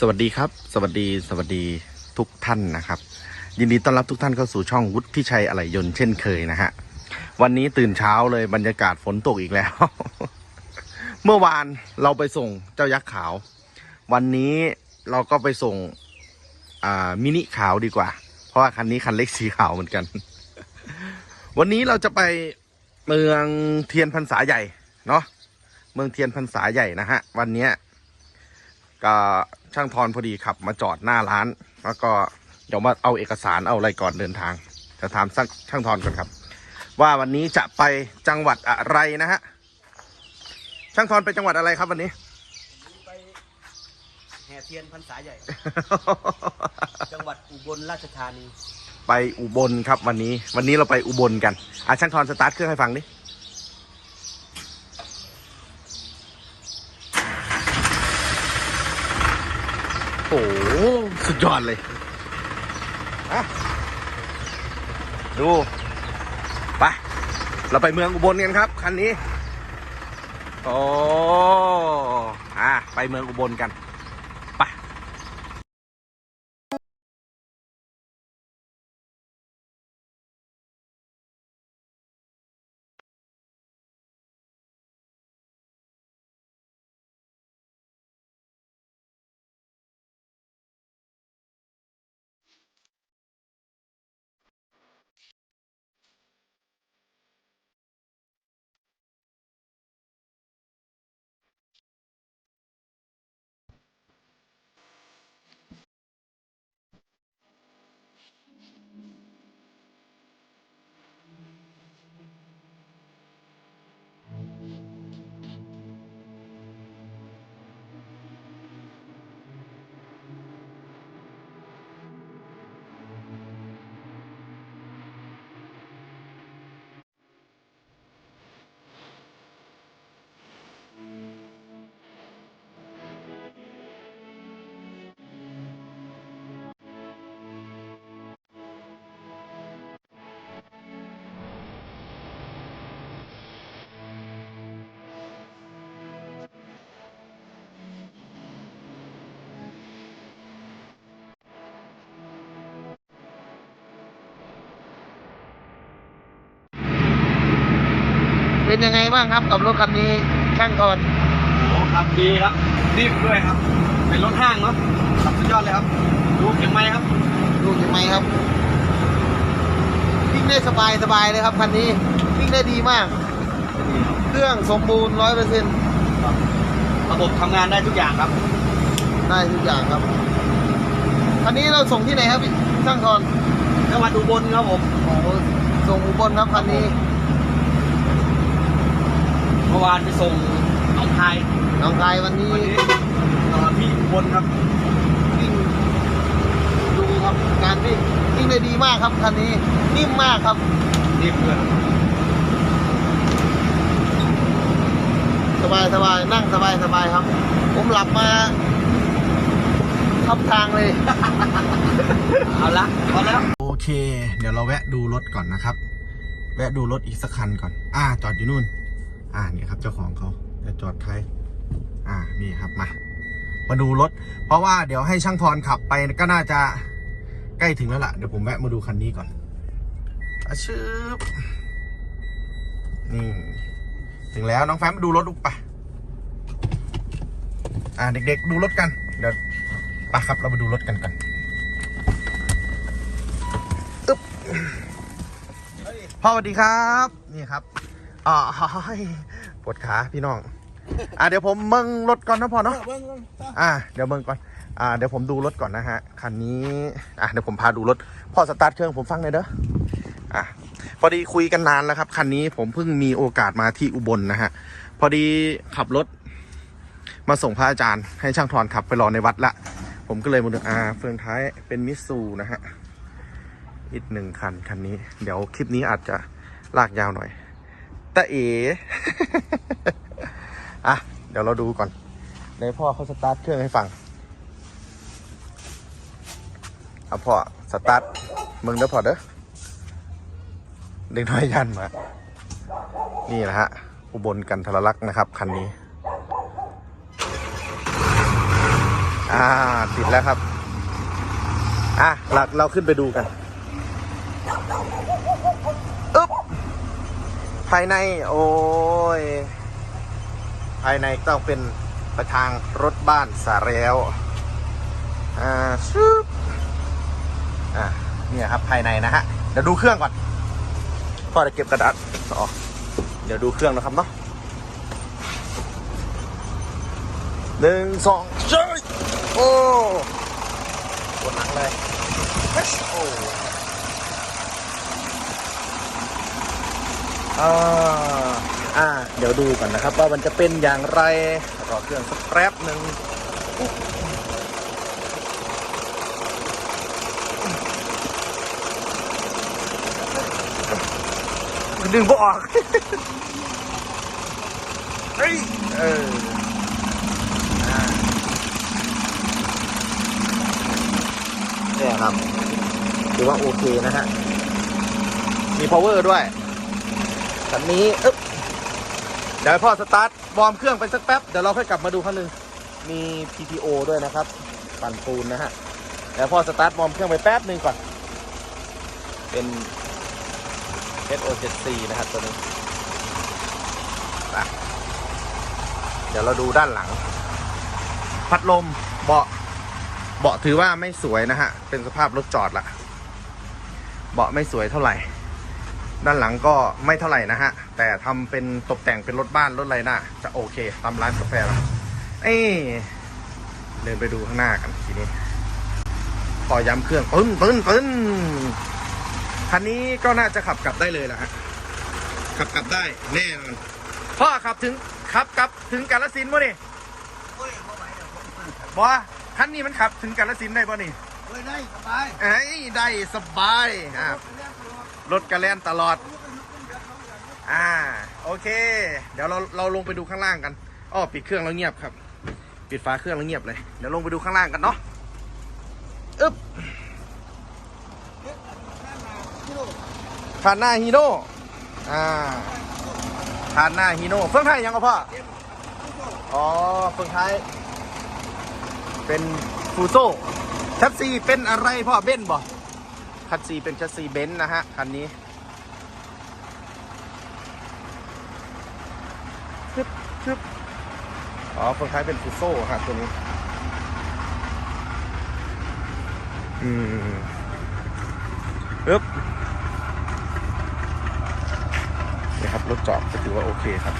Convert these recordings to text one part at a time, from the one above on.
สวัสดีครับ สวัสดีสวัสดีทุกท่านนะครับ ยินดีต้อนรับทุกท่านเข้าสู่ช่องวุฒิชัยอะไหล่ยนต์เช่นเคยนะฮะวันนี้ตื่นเช้าเลยบรรยากาศฝนตกอีกแล้ว เมื่อวานเราไปส่งเจ้ายักษ์ขาว วันนี้เราก็ไปส่งมินิขาวดีกว่า เพราะว่าคันนี้คันเล็กสีขาวเหมือนกัน วันนี้เราจะไปเมืองเทียนพรรษาใหญ่เนาะเมืองเทียนพรรษาใหญ่นะฮะวันเนี้ย ก็ช่างทอนพอดีขับมาจอดหน้าร้าน แล้วก็เดี๋ยวมาเอาเอกสารเอาอะไรก่อนเดินทางจะถามช่างช่างทอนก่อนครับ ว่าวันนี้จะไปจังหวัดอะไรนะฮะช่างทอนไปจังหวัดอะไรครับวันนี้ไปแห่เทียนพรรษาใหญ่ จังหวัดอุบลราชธานี ไปอุบลครับวันนี้ วันนี้เราไปอุบลกันอะช่างทอนสตาร์ทเครื่องให้ฟังดิโอ้โหสุ ดยอดเลยอะดูไปเราไปเมืองอุบลกันครับ คันนี้ โอ้อะไปเมืองอุบลกัน เป็นยังไงบ้างครับกับรถคันนี้ช่างก่อนโอ้ครับดีครับนิ่มด้วยครับ เป็นรถห้างเนาะขับสุดยอดเลยครับ ดูเข็มไม้ครับ ดูเห็นไหมครับวิ่งได้สบายสบายเลยครับคันนี้วิ่งได้ดีมาก เครื่องสมบูรณ์ร้อยเปอร์เซ็นต์ระบบทำงานได้ทุกอย่างครับ ได้ทุกอย่างครับคันนี้เราส่งที่ไหนครับพี่ช่างทอนจังหวัดอุบลครับผมโอ้โหส่งอุบลครับคันนี้เมื่อวานไปส่งหนองคายหน้องคายวันนี้วันนี้นอนที่อุบลครับวิ่งดูครับการวิ่งวิ่งได้ดีมากครับคันนี้นิ่มมากครับนิ่มด้วยสบายสบายนั่งสบายสบายครับ ผมหลับมาทับทางเลย เอาละพอแล้วโอเค เดี๋ยวเราแวะดูรถก่อนนะครับ แวะดูรถอีกสักคันก่อน อ่า จอดอยู่นู่น อ่านี่ครับเจ้าของเขาจะจอดท้ายอ่านี่ครับมา มาดูรถ เพราะว่าเดี๋ยวให้ช่างทอนขับไปก็น่าจะใกล้ถึงแล้วล่ะ เดี๋ยวผมแวะมาดูคันนี้ก่อนอาชืบนี่ถึงแล้วน้องแฟมมาดูรถลูกไปอ่าเด็กๆดูรถกัน เดี๋ยวไปครับเรามาดูรถกันกันพ่อสวัสดีครับ นี่ครับอ๋อ ปวดขาพี่น้อง อ่าเดี๋ยวผมเมืองรถก่อนนะพ่อเนาะอ่าเดี๋ยวเมืองก่อน อ่าเดี๋ยวผมดูรถก่อนนะฮะ คันนี้ อะเดี๋ยวผมพาดูรถ พ่อสตาร์ทเครื่องผมฟังเลยเด้อ อะพอดีคุยกันนานแล้วครับ คันนี้ผมเพิ่งมีโอกาสมาที่อุบลนะฮะ พอดีขับรถ มาส่งพระอาจารย์ให้ช่างทอนขับไปรอในวัดละ ผมก็เลยมาดูอ่าเฟืองท้ายเป็นมิตซูนะฮะ อีกหนึ่งคันคันนี้ เดี๋ยวคลิปนี้อาจจะลากยาวหน่อย ต่เอ๋อะ เดี๋ยวเราดูก่อนในพ่อเขาสตาร์ทเครื่องให้ฟัง เอาพ่อ สตาร์ท มึงเด้อพ่อเด้อเด็กน้อยยันมา นี่นะฮะ อุบลกันทรลักษณ์นะครับคันนี้ อ่า ติดแล้วครับ อะเราเราขึ้นไปดูกันอ ภายในโอ้ย ภายในต้องเป็นไปทางรถบ้านสาแล้วอ่าชุบอ่าเนี่ยครับภายในนะฮะ เดี๋ยวดูเครื่องก่อนพ่อจะเก็บกระดาษอ๋อเดี๋ยวดูเครื่องนะครับเนาะหนึ่งสองเจ้ยโอ้ปวดหลังเลยโอ้ อ่าอ่าเดี๋ยวดูก่อนนะครับ ว่ามันจะเป็นอย่างไรรอเครื่องสักแป๊บหนึ่งดึงบ่ออก เฮ้ย เออเนี่ยครับ ถือว่าโอเคนะฮะ มี power ด้วย คันนี้อึ๊บเดี๋ยวพ่อสตาร์ทวอร์มเครื่องไปสักแป๊บ เดี๋ยวเราค่อยกลับมาดูคันหนึ่งมี PTO ด้วยนะครับ ปั่นปูนนะฮะเดี๋ยวพ่อสตาร์ทวอร์มเครื่องไปแป๊บหนึ่งก่อน เป็น SO7C นะครับตัวนี้เดี๋ยวเราดูด้านหลัง พัดลมเบาะเบาะถือว่าไม่สวยนะฮะ เป็นสภาพรถจอดละเบาะไม่สวยเท่าไหร่ ด้านหลังก็ไม่เท่าไหร่นะฮะ แต่ทำเป็นตกแต่งเป็นรถบ้านรถอะไรน่าจะโอเคตามร้านกาแฟแล้วเอ้ยเดินไปดูข้างหน้ากันทีนี้พอย้ำเครื่องปึ้นปึ้นปึ้นคันนี้ก็น่าจะขับกลับได้เลยแหละฮะขับกลับได้แน่นอนพ่อขับถึงขับกลับถึงกาลสินธุ์ป่ะนี่โอ้ยบ่ไหวเดี๋ยวผมบอคันนี้มันขับถึงกาลสินธุ์ได้ป่ะนี่โอ้ยได้สบายเอ้ยได้สบายอะ รถกระแล่นตลอด อ่า โอเค เดี๋ยวเราเราลงไปดูข้างล่างกันอ้อปิดเครื่องแล้วเงียบครับ ปิดฝาเครื่องแล้วเงียบเลย เดี๋ยวลงไปดูข้างล่างกันเนาะอึ๊บผ่านหน้าฮีโน่ อ่าผ่านหน้าฮีโน่เฟื่องไทยยังก็พ่อ อ๋อเฟื่องไทย เป็นฟูโซชัดซีเป็นอะไรพ่อเบนบ่ คัดซีเป็นชัดซีเบนซ์นะฮะ คันนี้ชึบชึบอ๋อเฟื่องไทยเป็นฟูโซครับตัวนี้ อืมอึ๊บนี่ครับ รถจอดก็ถือว่าโอเคครับ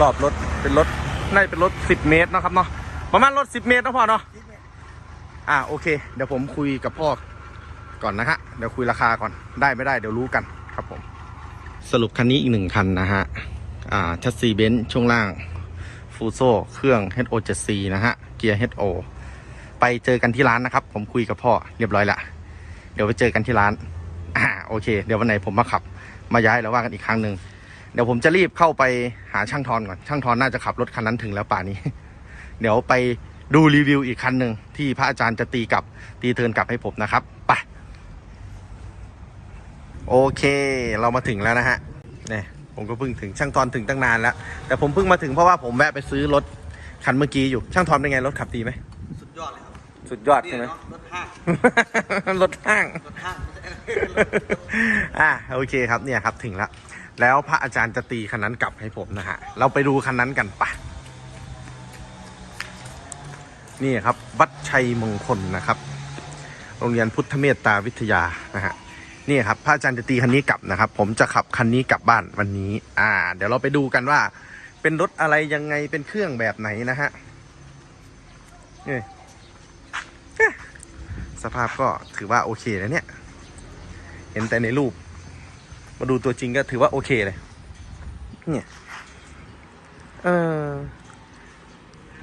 รอบรถเป็นรถน่าจะเป็นรถ10เมตรนะครับเนาะประมาณรถ10เมตรนะพ่อเนาะอ่าโอเค เดี๋ยวผมคุยกับพ่อ ก่อนนะฮะเดี๋ยวคุยราคาก่อนได้ไม่ได้เดี๋ยวรู้กันครับผมสรุปคันนี้อีกหนึ่งคันนะฮะอ่าชัดซีเบนซ์ช่วงล่างฟูโซเครื่อง HO7C นะฮะเกียร์ HO ไปเจอกันที่ร้านนะครับ ผมคุยกับพ่อเรียบร้อยละเดี๋ยวไปเจอกันที่ร้านอ่าโอเค เดี๋ยววันไหนผมมาขับ มาย้ายแล้วว่ากันอีกครั้งหนึ่งเดี๋ยวผมจะรีบเข้าไปหาช่างทอนก่อน ช่างทอนน่าจะขับรถคันนั้นถึงแล้วป่านี้ เดี๋ยวไปดูรีวิวอีกคันหนึ่งที่พระอาจารย์จะตีกลับตีเทิร์นกลับให้ผมนะครับไป โอเค เรามาถึงแล้วนะฮะเนี่ยผมก็เพิ่งถึงช่างทอนถึงตั้งนานแล้ว แต่ผมเพิ่งมาถึงเพราะว่าผมแวะไปซื้อรถคันเมื่อกี้อยู่ช่างทอนเป็นไงรถขับดีไหมสุดยอดเลยครับสุดยอดนี่ใช่ไหมเนาะรถห้างรถห้างรถห้างอ่าโอเคครับเนี่ยครับถึงแล้วแล้วพระอาจารย์จะตีคันนั้นกลับให้ผมนะฮะเราไปดูคันนั้นกันปะนี่ครับ วัดชัยมงคลนะครับ โรงเรียนพุทธเมตตาวิทยานะฮะ นี่ครับพระอาจารย์จะตีคันนี้กลับนะครับ ผมจะขับคันนี้กลับบ้านวันนี้ อ่า เดี๋ยวเราไปดูกันว่า เป็นรถอะไรยังไงเป็นเครื่องแบบไหนนะฮะนี่เอ๊ะสภาพก็ถือว่าโอเคนะเนี่ย เห็นแต่ในรูป มาดูตัวจริงก็ถือว่าโอเคเลยเนี่ยเออ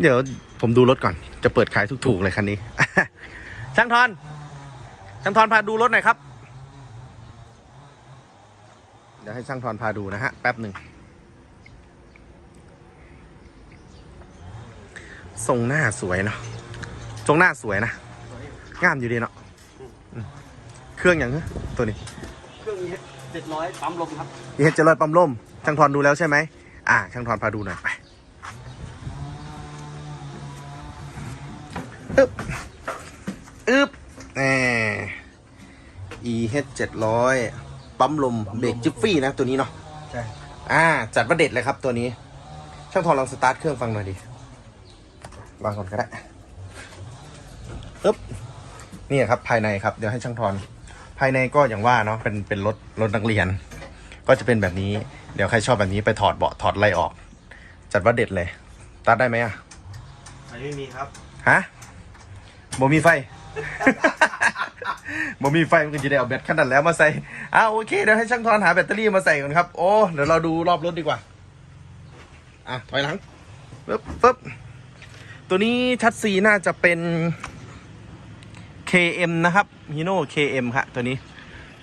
เดี๋ยวผมดูรถก่อน จะเปิดขายถูกๆเลยคันนี้ช่างทอนช่างทอนพาดูรถหน่อยครับ เดี๋ยวให้ช่างทอนพาดูนะฮะ แป๊บหนึ่งทรงหน้าสวยเนาะทรงหน้าสวยนะงามอยู่ดีเนาะอืมเครื่องอย่างเงี้ยตัวนี้ เครื่องนี้เจ็ดร้อยปั๊มลมครับนี่เห็นเจริญปั๊มล่มช่างทอนดูแล้วใช่ไหม อ่า ช่างทอนพาดูหน่อยไปอึ๊บอึ๊บแหม EH 700 ปั๊มลมเบรกจิฟฟี่นะตัวนี้เนาะใช่อ่า จัดประเด็ดเลยครับตัวนี้ ช่างทองลองสตาร์ทเครื่องฟังหน่อยดิวางก่อนก็ได้ปึ๊บนี่ครับภายในครับเดี๋ยวให้ช่างทอนภายในก็อย่างว่าเนาะเป็นเป็นรถรถนักเรียน ก็จะเป็นแบบนี้ เดี๋ยวใครชอบแบบนี้ไปถอดเบาะถอดอะไรออก จัดว่าเด็ดเลยสตาร์ทได้ไหมอะอันนี้ไม่มีครับฮะบ่มีไฟ บ่มีไฟมันก็จะได้เอาแบตขนาดแล้วมาใส่อ่าโอเคเดี๋ยวให้ช่างทอนหาแบตเตอรี่มาใส่ก่อนครับ โอ้เดี๋ยวเราดูรอบรถดีกว่า อะถอยหลังปึ๊บปึ๊บตัวนี้ชัดซีน่าจะเป็น KM นะครับฮีโน่ KM ครับตัวนี้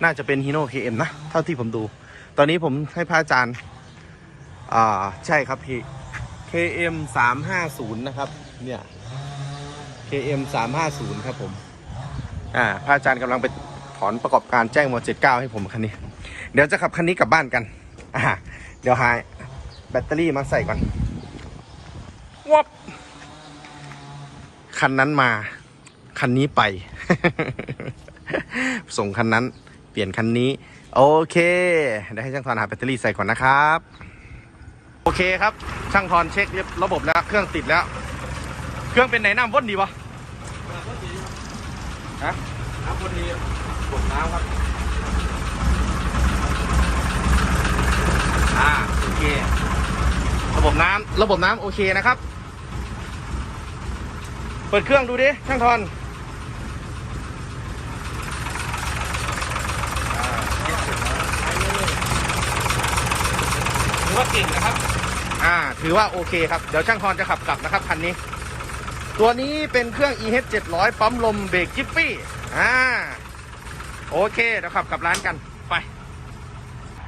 น่าจะเป็นฮีโน่ KM นะ เท่าที่ผมดู ตอนนี้ผมให้พระอาจารย์ อ่า ใช่ครับพี่ KM 350นะครับ เนี่ย KM 350ครับผม อ่าพระอาจารย์กำลังไปถอนประกอบการแจ้งม79 ให้ผมคันนี้ เดี๋ยวจะขับคันนี้กลับบ้านกัน อ่า เดี๋ยวหาแบตเตอรี่มาใส่ก่อนวับคันนั้นมา คันนี้ไป ส่งคันนั้น เปลี่ยนคันนี้ โอเค เดี๋ยวให้ช่างทอนหาแบตเตอรี่ใส่ก่อนนะครับ โอเคครับ ช่างทอนเช็คเรียบระบบแล้ว เครื่องติดแล้วเค รื่องเป็นไหนน้ำว่นดีปะฮะน้ำคนนี้กดน้ำครับอ่าโอเค ระบบน้ำระบบน้ำโอเคนะครับ เปิดเครื่องดูดิช่างทอนถือว่าเก่งนะครับ อ่า ถือว่าโอเคครับ เดี๋ยวช่างทอนจะขับกลับนะครับคันนี้ ตัวนี้เป็นเครื่อง EH 700 ปั๊มลมเบรกจิฟฟี่อ่า โอเคเดี๋ยวขับกลับร้านกัน ไป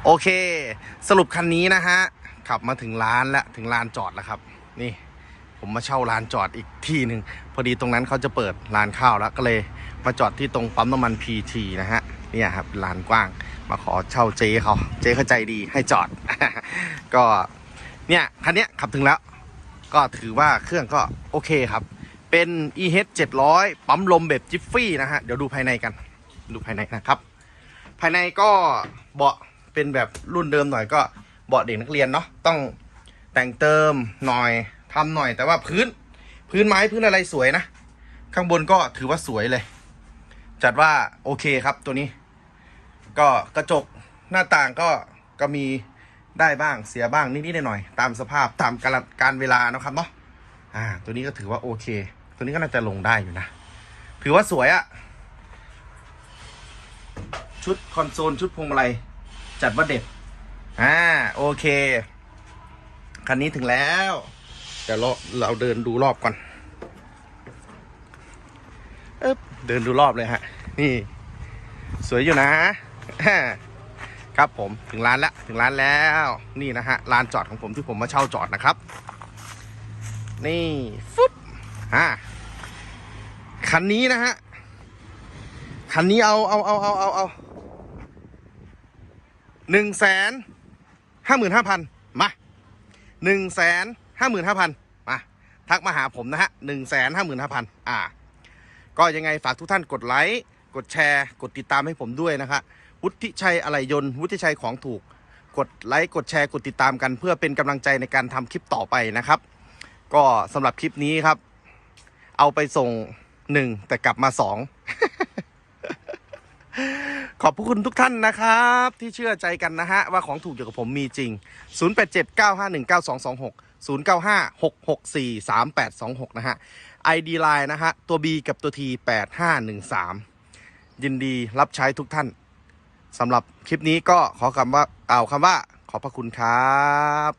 โอเค สรุปคันนี้นะฮะ ขับมาถึงร้านแล้ว ถึงลานจอดแล้วครับ นี่ ผมมาเช่าลานจอดอีกที่หนึ่ง พอดีตรงนั้นเขาจะเปิดลานข้าวแล้ว ก็เลยมาจอดที่ตรงปั๊มน้ำมันพีทีนะฮะ เนี่ยครับลานกว้าง มาขอเช่าเจ๊เขา เจ๊เข้าใจดีให้จอด ก็ เนี่ย คันนี้ขับถึงแล้ว ก็ถือว่าเครื่องก็โอเคครับ เป็น EH 700 ปั๊มลมแบบจิฟฟี่นะฮะ เดี๋ยวดูภายในกัน ดูภายในนะครับ ภายในก็เบาะเป็นแบบรุ่นเดิมหน่อยก็เบาะเด็กนักเรียนเนาะ ต้องแต่งเติมหน่อยทำหน่อย แต่ว่าพื้น พื้นไม้พื้นอะไรสวยนะ ข้างบนก็ถือว่าสวยเลย จัดว่าโอเคครับตัวนี้ ก็กระจกหน้าต่างก็ก็มีได้บ้างเสียบ้างนิดๆหน่อยๆตามสภาพตามกาลการเวลานะครับเนาะอ่า ตัวนี้ก็ถือว่าโอเค ตัวนี้ก็น่าจะลงได้อยู่นะ ถือว่าสวยอะชุดคอนโซลชุดพวงมาลัยจัดว่าเด็ดอ่าโอเค คันนี้ถึงแล้ว เดี๋ยวเราเราเดินดูรอบก่อนเอ๊บเดินดูรอบเลยฮะ นี่ สวยอยู่นะครับผมถึงร้านแล้วถึงร้านแล้วนี่นะฮะลานจอดของผมที่ผมมาเช่าจอดนะครับ นี่ฟึบ อ่าคันนี้นะฮะ คันนี้เอาเอาเอาเอาเอาเอาหนึ่งแสนห้าหมื่นห้าพันมาหนึ่งแสนห้าหมื่นห้าพันมา ทักมาหาผมนะฮะหนึ่งแสนห้าหมื่นห้าพันอ่า ก็ยังไงฝากทุกท่านกดไลค์ กดแชร์ กดติดตามให้ผมด้วยนะครับวุฒิชัยอะไหล่ยนต์ วุฒิชัยของถูก กดไลค์ กดแชร์ กดติดตามกัน เพื่อเป็นกำลังใจในการทำคลิปต่อไปนะครับ ก็สำหรับคลิปนี้ครับ เอาไปส่งหนึ่งแต่กลับมาสองขอบพระคุณทุกท่านนะครับ ที่เชื่อใจกันนะฮะ ว่าของถูกอยู่กับผมมีจริง 0879519226 0956643826 นะฮะ ID Line นะฮะ ตัว B กับตัว T 8513 ยินดีรับใช้ทุกท่านสำหรับคลิปนี้ก็ขอคำว่าเอาคำว่าขอบพระคุณครับ